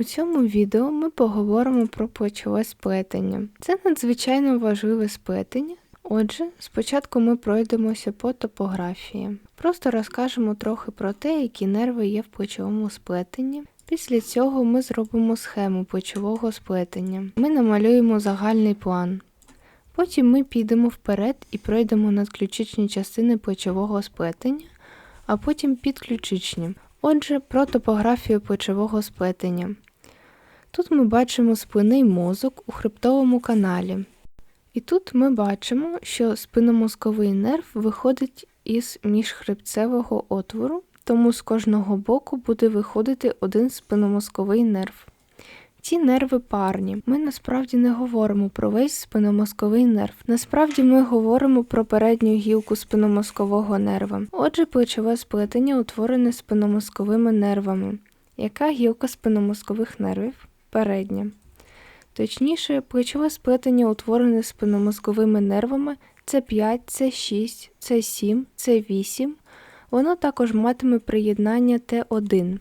У цьому відео ми поговоримо про плечове сплетення. Це надзвичайно важливе сплетення. Отже, спочатку ми пройдемося по топографії. Просто розкажемо трохи про те, які нерви є в плечовому сплетенні. Після цього ми зробимо схему плечового сплетення. Ми намалюємо загальний план. Потім ми підемо вперед і пройдемо надключичні частини плечового сплетення, а потім підключичні. Отже, про топографію плечового сплетення. Тут ми бачимо спинний мозок у хребтовому каналі. І тут ми бачимо, що спинномозковий нерв виходить із міжхребцевого отвору, тому з кожного боку буде виходити один спинномозковий нерв. Ці нерви парні. Ми насправді не говоримо про весь спинномозковий нерв. Насправді ми говоримо про передню гілку спинномозкового нерва. Отже, плечове сплетення утворене спинномозковими нервами. Яка гілка спинномозкових нервів? Передня. Точніше, плечове сплетення утворене спинномозковими нервами С5, С6, С7, С8. Воно також матиме приєднання Т1.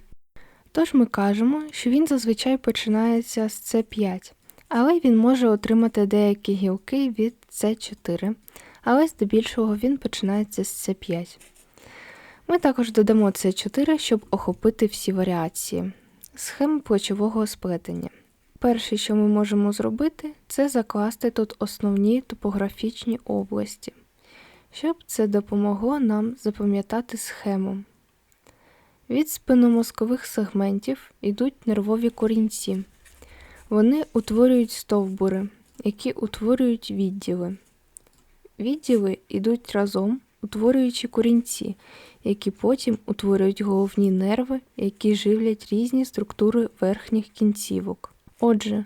Тож ми кажемо, що він зазвичай починається з С5, але він може отримати деякі гілки від С4, але здебільшого він починається з С5. Ми також додамо С4, щоб охопити всі варіації. Схема плечового сплетення. Перше, що ми можемо зробити, це закласти тут основні топографічні області, щоб це допомогло нам запам'ятати схему. Від спинномозкових сегментів йдуть нервові корінці. Вони утворюють стовбури, які утворюють відділи. Відділи йдуть разом, утворюючи корінці, які потім утворюють головні нерви, які живлять різні структури верхніх кінцівок. Отже,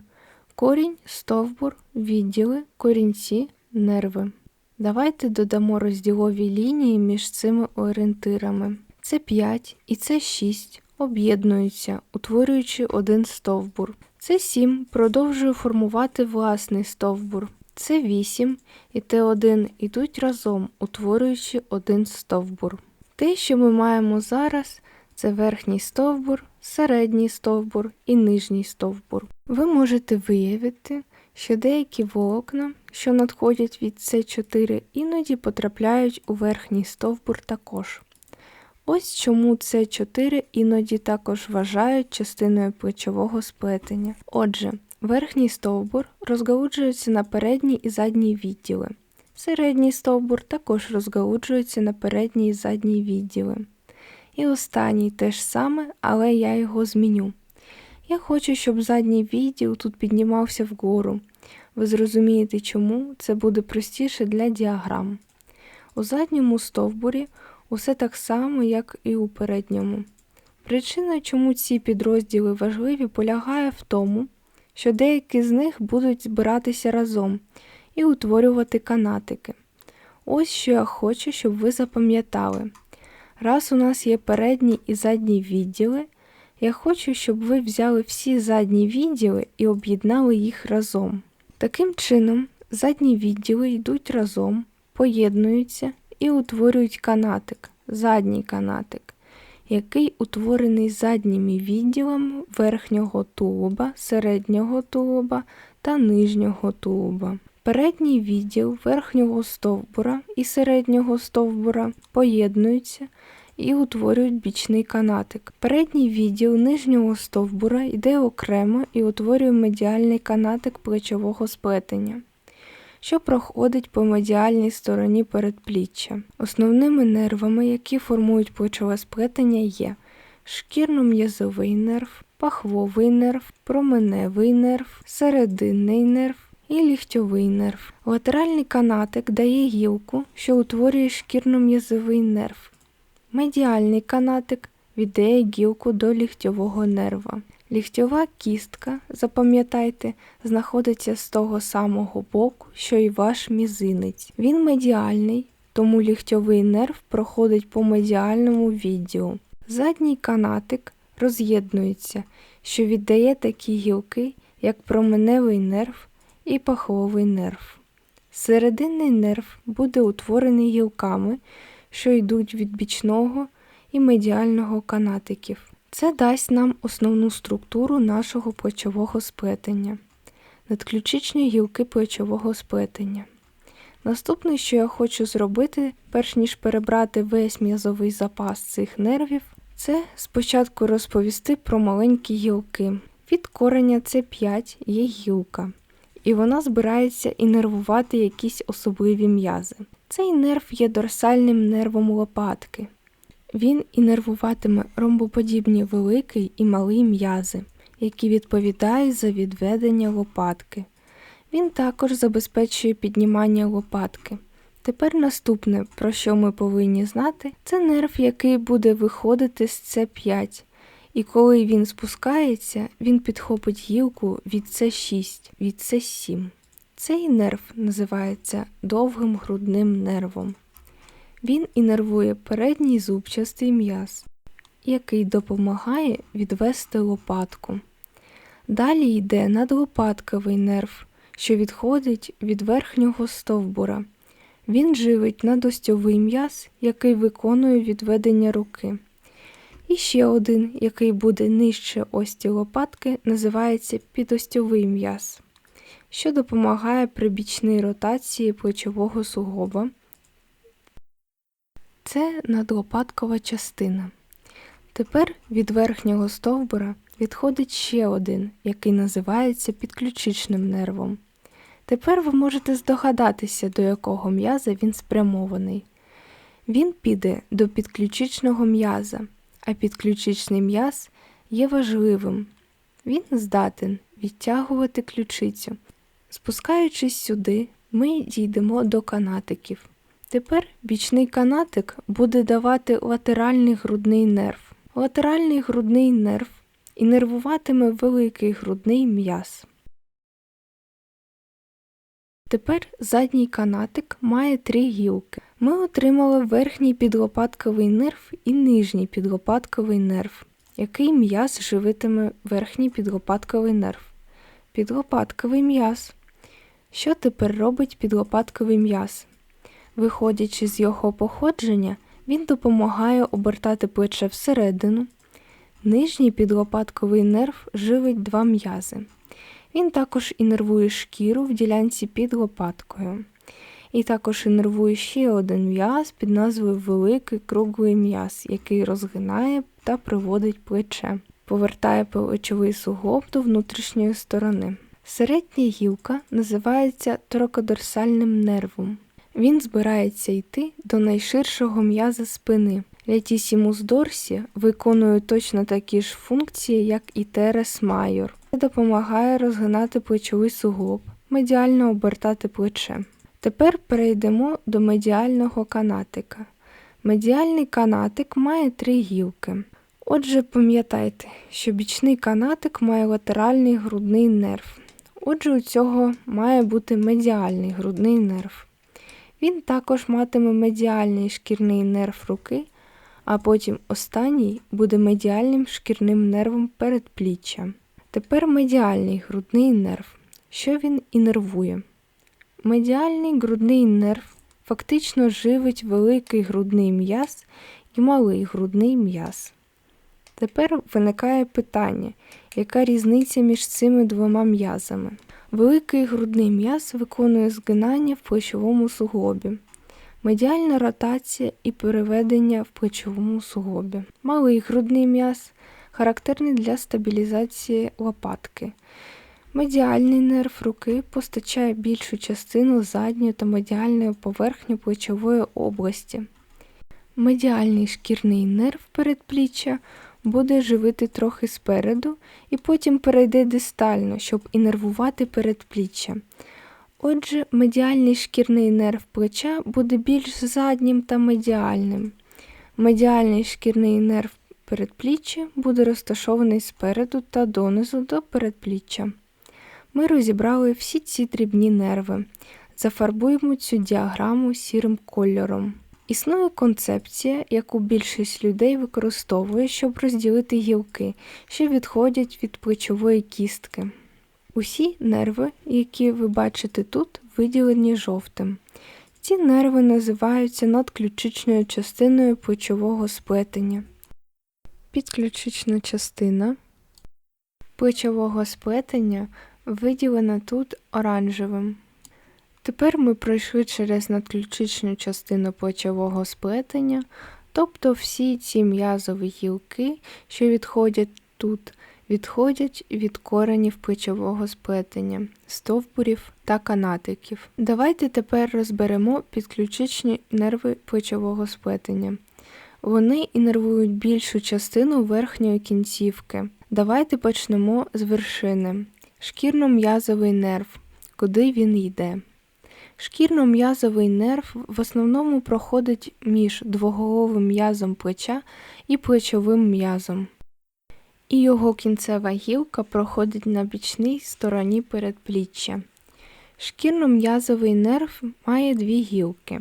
корінь, стовбур, відділи, корінці, нерви. Давайте додамо розділові лінії між цими орієнтирами. Це 5 і це 6 об'єднуються, утворюючи один стовбур. Це 7 продовжує формувати власний стовбур. Це 8 і Т1 йдуть разом, утворюючи один стовбур. Те, що ми маємо зараз, це верхній стовбур, середній стовбур і нижній стовбур. Ви можете виявити, що деякі волокна, що надходять від С4, іноді потрапляють у верхній стовбур також. Ось чому С4 іноді також вважають частиною плечового сплетення. Отже, верхній стовбур розгалуджується на передній і задній відділи. Середній стовбур також розгалуджується на передній і задній відділи. І останній теж саме, але я його зміню. Я хочу, щоб задній відділ тут піднімався вгору. Ви зрозумієте, чому це буде простіше для діаграм. У задньому стовбурі усе так само, як і у передньому. Причина, чому ці підрозділи важливі, полягає в тому, що деякі з них будуть збиратися разом і утворювати канатики. Ось що я хочу, щоб ви запам'ятали. Раз у нас є передні і задні відділи, я хочу, щоб ви взяли всі задні відділи і об'єднали їх разом. Таким чином, задні відділи йдуть разом, поєднуються і утворюють канатик, задній канатик, який утворений задніми відділами верхнього тулуба, середнього тулуба та нижнього тулуба. Передній відділ верхнього стовбура і середнього стовбура поєднуються і утворюють бічний канатик. Передній відділ нижнього стовбура йде окремо і утворює медіальний канатик плечового сплетення, що проходить по медіальній стороні передпліччя. Основними нервами, які формують плечове сплетення, є шкірно-м'язовий нерв, пахвовий нерв, променевий нерв, серединний нерв і ліктьовий нерв. Латеральний канатик дає гілку, що утворює шкірно-м'язовий нерв. Медіальний канатик віддає гілку до ліктьового нерва. Ліктьова кістка, запам'ятайте, знаходиться з того самого боку, що й ваш мізинець. Він медіальний, тому ліктьовий нерв проходить по медіальному відділу. Задній канатик роз'єднується, що віддає такі гілки, як променевий нерв і паховий нерв. Серединний нерв буде утворений гілками, що йдуть від бічного і медіального канатиків. Це дасть нам основну структуру нашого плечового сплетення, надключичні гілки плечового сплетення. Наступне, що я хочу зробити, перш ніж перебрати весь м'язовий запас цих нервів, це спочатку розповісти про маленькі гілки. Від кореня С5 є гілка, і вона збирається інервувати якісь особливі м'язи. Цей нерв є дорсальним нервом лопатки. Він інервуватиме ромбоподібні великий і малий м'язи, які відповідають за відведення лопатки. Він також забезпечує піднімання лопатки. Тепер наступне, про що ми повинні знати, це нерв, який буде виходити з С5. І коли він спускається, він підхопить гілку від С6, від С7. Цей нерв називається довгим грудним нервом. Він інервує передній зубчастий м'яз, який допомагає відвести лопатку. Далі йде надлопатковий нерв, що відходить від верхнього стовбура. Він живить надостьовий м'яз, який виконує відведення руки. І ще один, який буде нижче ості лопатки, називається підостьовий м'яз, що допомагає при бічній ротації плечового суглоба. Це надлопаткова частина. Тепер від верхнього стовбура відходить ще один, який називається підключичним нервом. Тепер ви можете здогадатися, до якого м'яза він спрямований. Він піде до підключичного м'яза, а підключичний м'яз є важливим. Він здатен відтягувати ключицю. Спускаючись сюди, ми дійдемо до канатиків. Тепер бічний канатик буде давати латеральний грудний нерв. Латеральний грудний нерв інервуватиме великий грудний м'яз. Тепер задній канатик має три гілки. Ми отримали верхній підлопатковий нерв і нижній підлопатковий нерв, який м'яз живитиме верхній підлопатковий нерв. Підлопатковий м'яз. Що тепер робить підлопатковий м'яз? Виходячи з його походження, він допомагає обертати плече всередину. Нижній підлопатковий нерв живить два м'язи. Він також інервує шкіру в ділянці під лопаткою. І також інервує ще один м'яз під назвою Великий круглий м'яз, який розгинає та приводить плече, повертає плечовий суглоб до внутрішньої сторони. Середня гілка називається торакодорсальним нервом. Він збирається йти до найширшого м'яза спини. Лятісімус дорсі виконує точно такі ж функції, як і терес майор. Це допомагає розгинати плечовий суглоб, медіально обертати плече. Тепер перейдемо до медіального канатика. Медіальний канатик має три гілки. Отже, пам'ятайте, що бічний канатик має латеральний грудний нерв. Отже, у цього має бути медіальний грудний нерв. Він також матиме медіальний шкірний нерв руки, а потім останній буде медіальним шкірним нервом передпліччя. Тепер медіальний грудний нерв. Що він інервує? Медіальний грудний нерв фактично живить великий грудний м'яз і малий грудний м'яз. Тепер виникає питання, яка різниця між цими двома м'язами? Великий грудний м'яз виконує згинання в плечовому суглобі, медіальна ротація і переведення в плечовому суглобі. Малий грудний м'яз характерний для стабілізації лопатки. Медіальний нерв руки постачає більшу частину задньої та медіальної поверхні плечової області. Медіальний шкірний нерв передпліччя буде живити трохи спереду і потім перейде дистально, щоб інервувати передпліччя. Отже, медіальний шкірний нерв плеча буде більш заднім та медіальним. Медіальний шкірний нерв передпліччя буде розташований спереду та донизу до передпліччя. Ми розібрали всі ці дрібні нерви. Зафарбуємо цю діаграму сірим кольором. Існує концепція, яку більшість людей використовує, щоб розділити гілки, що відходять від плечової кістки. Усі нерви, які ви бачите тут, виділені жовтим. Ці нерви називаються надключичною частиною плечового сплетення. Підключична частина плечового сплетення виділена тут оранжевим. Тепер ми пройшли через надключичну частину плечового сплетення, тобто всі ці м'язові гілки, що відходять тут, відходять від коренів плечового сплетення, стовбурів та канатиків. Давайте тепер розберемо підключичні нерви плечового сплетення. Вони інервують більшу частину верхньої кінцівки. Давайте почнемо з вершини. Шкірно-м'язовий нерв. Куди він йде? Шкірно-м'язовий нерв в основному проходить між двоголовим м'язом плеча і плечовим м'язом. І його кінцева гілка проходить на бічній стороні передпліччя. Шкірно-м'язовий нерв має дві гілки.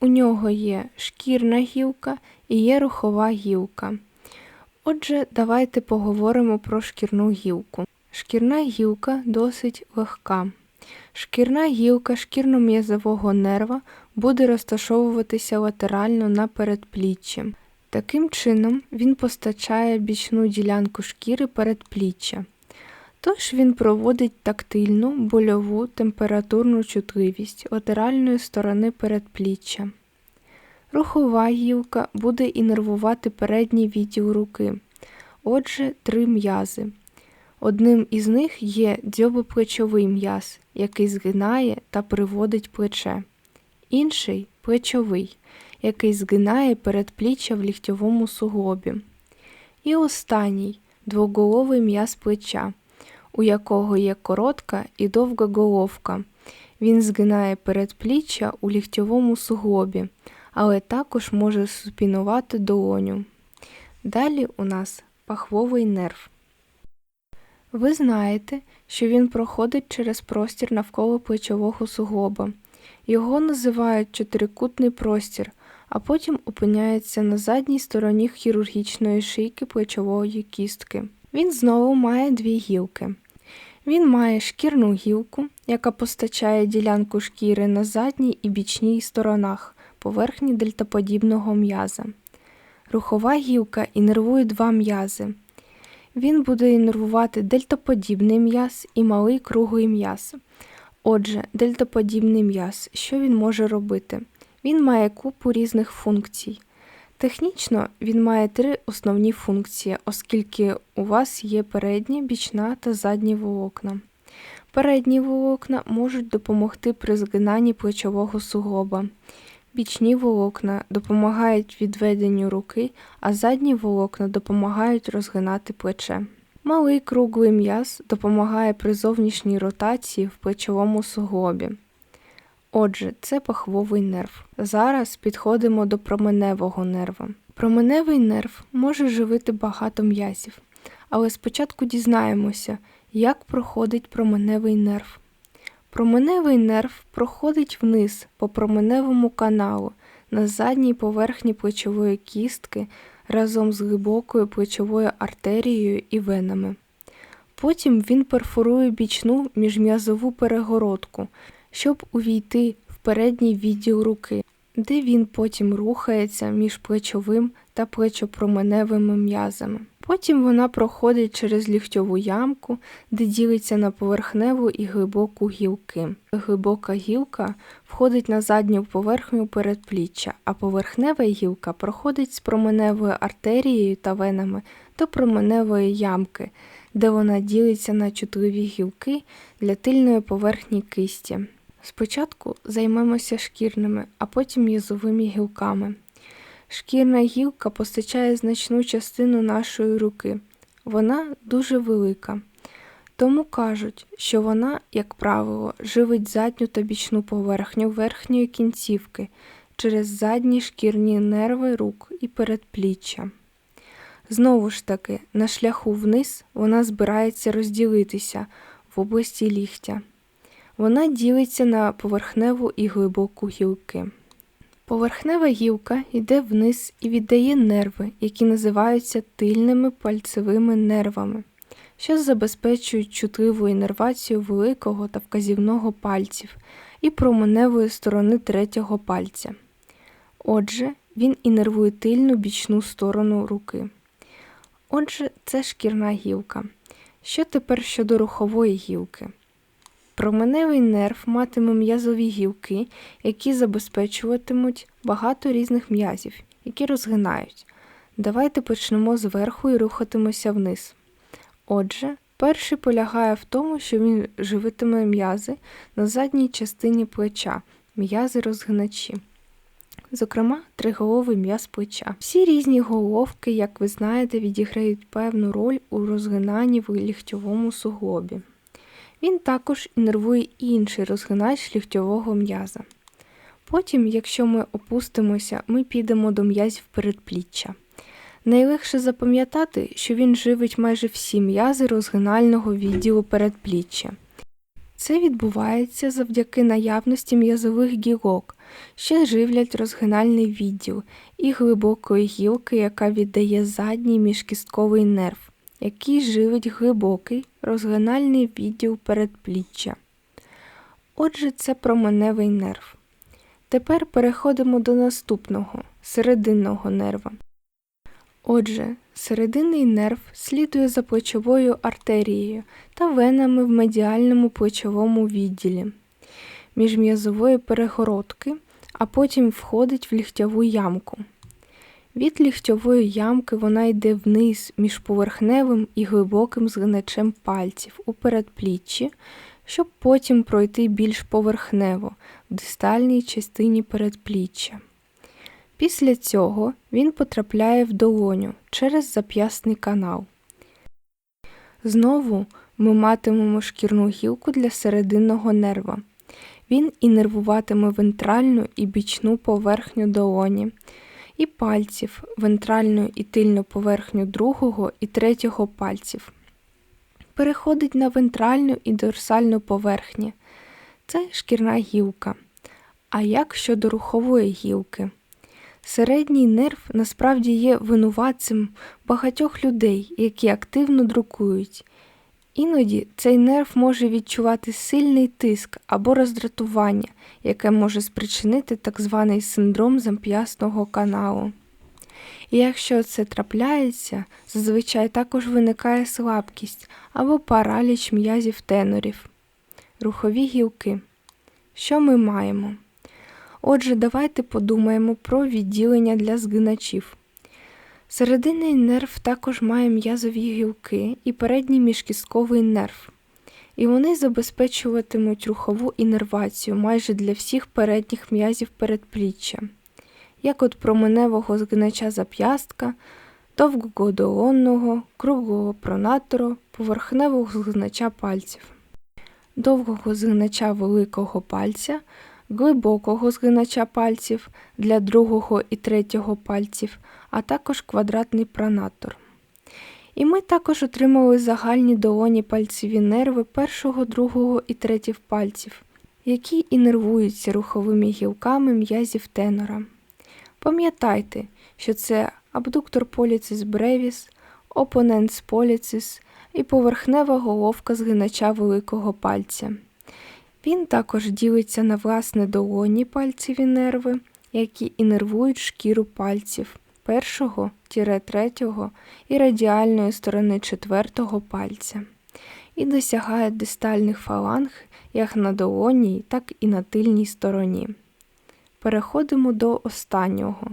У нього є шкірна гілка і є рухова гілка. Отже, давайте поговоримо про шкірну гілку. Шкірна гілка досить легка. Шкірна гілка шкірно-м'язового нерва буде розташовуватися латерально на передпліччі. Таким чином, він постачає бічну ділянку шкіри передпліччя. Тож він проводить тактильну, больову температурну чутливість латеральної сторони передпліччя. Рухова гілка буде інервувати передній відділ руки. Отже, три м'язи. Одним із них є дзьобоплечовий м'яз, який згинає та приводить плече. Інший плечовий, який згинає передпліччя в ліктьовому суглобі. І останній двоголовий м'яз плеча, у якого є коротка і довга головка. Він згинає передпліччя у ліктьовому суглобі, але також може супінувати долоню. Далі у нас пахвовий нерв. Ви знаєте, що він проходить через простір навколо плечового суглоба. Його називають чотирикутний простір, а потім опиняється на задній стороні хірургічної шийки плечової кістки. Він знову має дві гілки. Він має шкірну гілку, яка постачає ділянку шкіри на задній і бічній сторонах поверхні дельтаподібного м'яза. Рухова гілка інервує два м'язи. Він буде інервувати дельтаподібний м'яз і малий круглий м'яз. Отже, дельтаподібний м'яз, що він може робити? Він має купу різних функцій. Технічно він має три основні функції, оскільки у вас є передні, бічна та задні волокна. Передні волокна можуть допомогти при згинанні плечового суглоба. Бічні волокна допомагають відведенню руки, а задні волокна допомагають розгинати плече. Малий круглий м'яз допомагає при зовнішній ротації в плечовому суглобі. Отже, це пахвовий нерв. Зараз підходимо до променевого нерва. Променевий нерв може живити багато м'язів, але спочатку дізнаємося, як проходить променевий нерв. Променевий нерв проходить вниз по променевому каналу на задній поверхні плечової кістки разом з глибокою плечовою артерією і венами. Потім він перфорує бічну міжм'язову перегородку, щоб увійти в передній відділ руки, де він потім рухається між плечовим та плечопроменевими м'язами. Потім вона проходить через ліктьову ямку, де ділиться на поверхневу і глибоку гілки. Глибока гілка входить на задню поверхню передпліччя, а поверхнева гілка проходить з променевою артерією та венами до променевої ямки, де вона ділиться на чутливі гілки для тильної поверхні кисті. Спочатку займемося шкірними, а потім м'язовими гілками. Шкірна гілка постачає значну частину нашої руки. Вона дуже велика. Тому кажуть, що вона, як правило, живить задню та бічну поверхню верхньої кінцівки через задні шкірні нерви рук і передпліччя. Знову ж таки, на шляху вниз вона збирається розділитися в області ліктя. Вона ділиться на поверхневу і глибоку гілки. Поверхнева гілка йде вниз і віддає нерви, які називаються тильними пальцевими нервами, що забезпечують чутливу інервацію великого та вказівного пальців і променевої сторони третього пальця. Отже, він інервує тильну бічну сторону руки. Отже, це шкірна гілка. Що тепер щодо рухової гілки? Променевий нерв матиме м'язові гілки, які забезпечуватимуть багато різних м'язів, які розгинають. Давайте почнемо зверху і рухатимося вниз. Отже, перший полягає в тому, що він живитиме м'язи на задній частині плеча, м'язи розгиначі. Зокрема, триголовий м'яз плеча. Всі різні головки, як ви знаєте, відіграють певну роль у розгинанні в ліктьовому суглобі. Він також інервує інший розгинач ліктьового м'яза. Потім, якщо ми опустимося, ми підемо до м'язів передпліччя. Найлегше запам'ятати, що він живить майже всі м'язи розгинального відділу передпліччя. Це відбувається завдяки наявності м'язових гілок, що живлять розгинальний відділ і глибокої гілки, яка віддає задній міжкістковий нерв, який живить глибокий розгинальний відділ передпліччя. Отже, це променевий нерв. Тепер переходимо до наступного серединного нерва. Отже, серединний нерв слідує за плечовою артерією та венами в медіальному плечовому відділі міжм'язової перегородки, а потім входить в ліктьову ямку. Від ліктьової ямки вона йде вниз між поверхневим і глибоким згиначем пальців у передпліччі, щоб потім пройти більш поверхнево в дистальній частині передпліччя. Після цього він потрапляє в долоню через зап'ясний канал. Знову ми матимемо шкірну гілку для серединного нерва. Він інервуватиме вентральну і бічну поверхню долоні і пальців, вентральну і тильну поверхню другого і третього пальців. Переходить на вентральну і дорсальну поверхні. Це шкірна гілка. А як щодо рухової гілки? Середній нерв насправді є винуватцем багатьох людей, які активно друкують. Іноді цей нерв може відчувати сильний тиск або роздратування, яке може спричинити так званий синдром замп'ясного каналу. І якщо це трапляється, зазвичай також виникає слабкість або параліч м'язів тенорів. Рухові гілки. Що ми маємо? Отже, давайте подумаємо про відділення для згиначів. Серединний нерв також має м'язові гілки і передній міжкістковий нерв, і вони забезпечуватимуть рухову інервацію майже для всіх передніх м'язів передпліччя, як от променевого згинача зап'ястка, довгого долонного, круглого пронатору, поверхневого згинача пальців, довгого згинача великого пальця глибокого згинача пальців для другого і третього пальців, а також квадратний пронатор. І ми також отримали загальні долоні пальцеві нерви першого, другого і третіх пальців, які інервуються руховими гілками м'язів тенора. Пам'ятайте, що це абдуктор поліцис бревіс, опоненс поліцис і поверхнева головка згинача великого пальця. Він також ділиться на власне долоні пальцеві нерви, які інервують шкіру пальців першого третього і радіальної сторони четвертого пальця, і досягає дистальних фаланг як на долоній, так і на тильній стороні. Переходимо до останнього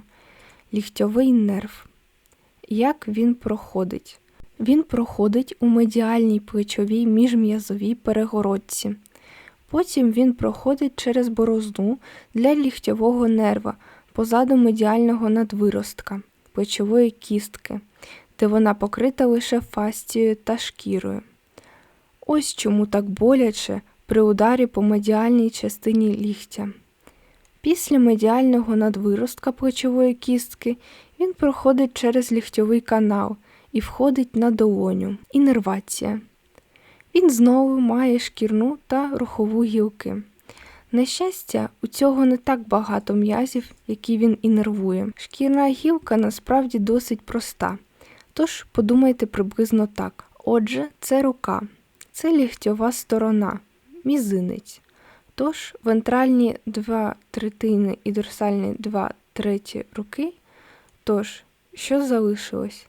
ліктьовий нерв. Як він проходить? Він проходить у медіальній плечовій міжм'язовій перегородці. Потім він проходить через борозну для ліктьового нерва позаду медіального надвиростка, плечової кістки, де вона покрита лише фастією та шкірою. Ось чому так боляче при ударі по медіальній частині ліктя. Після медіального надвиростка плечової кістки він проходить через ліктьовий канал і входить на долоню. Інервація. Він знову має шкірну та рухову гілки. На щастя, у цього не так багато м'язів, які він інервує. Шкірна гілка насправді досить проста. Тож подумайте приблизно так. Отже, це рука, це лігтьова сторона, мізинець. Тож вентральні два третини і дорсальні два треті руки. Тож, що залишилось?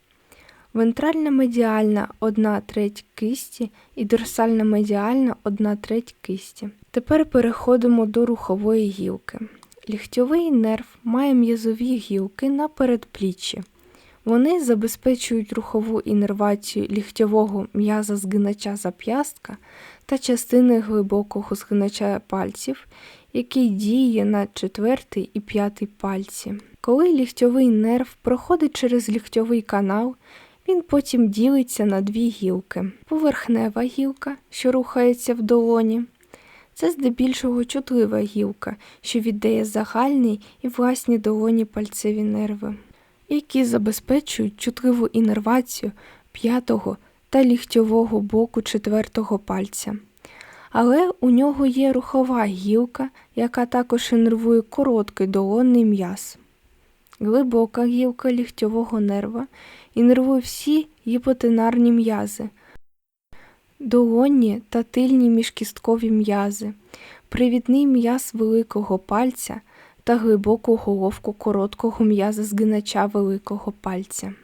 Вентральна медіальна 1 треть кисті і дорсальна медіальна 1 треть кисті. Тепер переходимо до рухової гілки. Ліктьовий нерв має м'язові гілки на передпліччі. Вони забезпечують рухову інервацію ліктьового м'яза згинача зап'ястка та частини глибокого згинача пальців, який діє на четвертий і п'ятий пальці. Коли ліктьовий нерв проходить через ліктьовий канал, він потім ділиться на дві гілки. Поверхнева гілка, що рухається в долоні. Це здебільшого чутлива гілка, що віддає загальні і власні долоні пальцеві нерви, які забезпечують чутливу інервацію п'ятого та ліктьового боку четвертого пальця. Але у нього є рухова гілка, яка також інервує короткий долонний м'яз. Глибока гілка ліктьового нерва інервує всі гіпотенарні м'язи, долонні та тильні міжкісткові м'язи, привідний м'яз великого пальця та глибоку головку короткого м'яза згинача великого пальця.